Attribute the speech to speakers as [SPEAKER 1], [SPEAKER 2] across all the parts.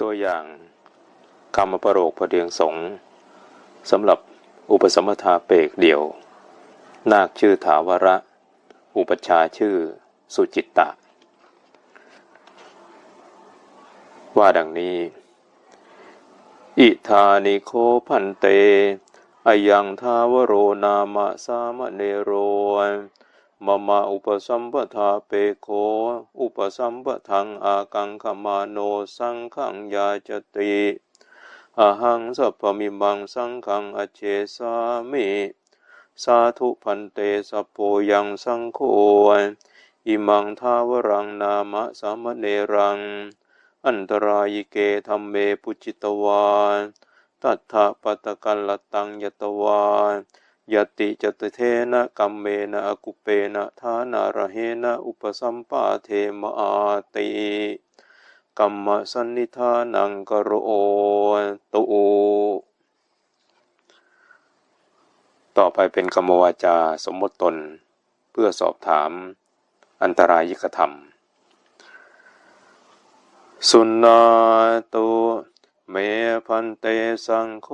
[SPEAKER 1] ตัวอย่างกรรมประโรคประเดียงสงสำหรับอุปสมทาเปกเดี่ยว นาคชื่อถาวระ อุปชาชื่อสุจิตตะ ว่าดังนี้ อิธานิโคพันเต อยังทาวโรนามะสามเนโร มมาอุปสัมปทาเปโค อุปสัมปทังอากังขมาโนสังขังยาจติอาหังสัพพมิมังสังขังอเจสามิสาธุพันเตสัพโพยังสังโฆอิมังทาวรังนามะสามะเนรัง อันตรายเกธรรมเมปุจิตวาตัทธะปตตกัลลตังยตวา ยติจตเทนะกัมเมนะอกุเปนะทานาระเหนะอุปสัมปาเทมอาติกัมมะสันนิธานังกโรตุต่อไปเป็นกรรมวาจาสมมติตน เพื่อสอบถามอันตรายิกธรรม สุนาตุเมพันเตสังโฆ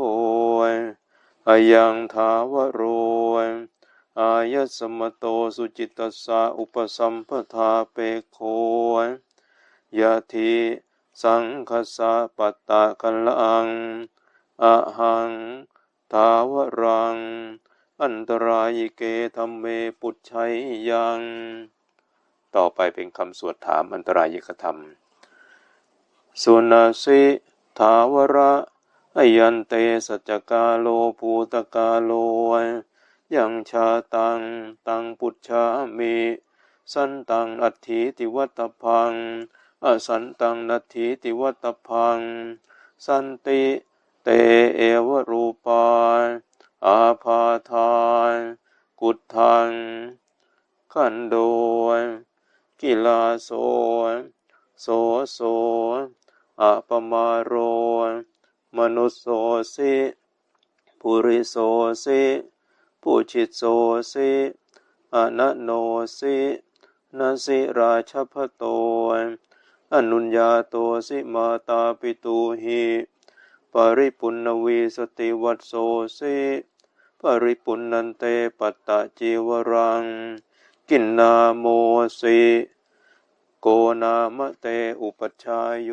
[SPEAKER 1] อายังทาวโรอายสมโตสุจิตสาอุปสัมปทาเปโคยะทิสังคสะปัตตะกัลังอะหังทาวรัง อันตรายเกธรรมเมปุจชัยยัง ต่อไปเป็นคำสวดถามอันตรายกธรรม สุนาสิทาวระ อยันเตสัจกาโลภูตกาโลยังชาตังตังปุจฉามิสันตังอัตถิติวัตพังอสันตังนัตถิติวัตพัง สันติเตเอวรูปาอาพาทานกุฏทังขันโดกิลาโสโสโสอปมาโร มนุสโสสิปุริโสสิปุจิตโสสิอนัโนสินาสิราชพโตอนุญญาโตสิมาตาปิตูหิปริปุณวีสติวัตโสสิปริปุณันเตปัตตะจีวรัง กินนาโมสิโกนามะเตอุปชายโย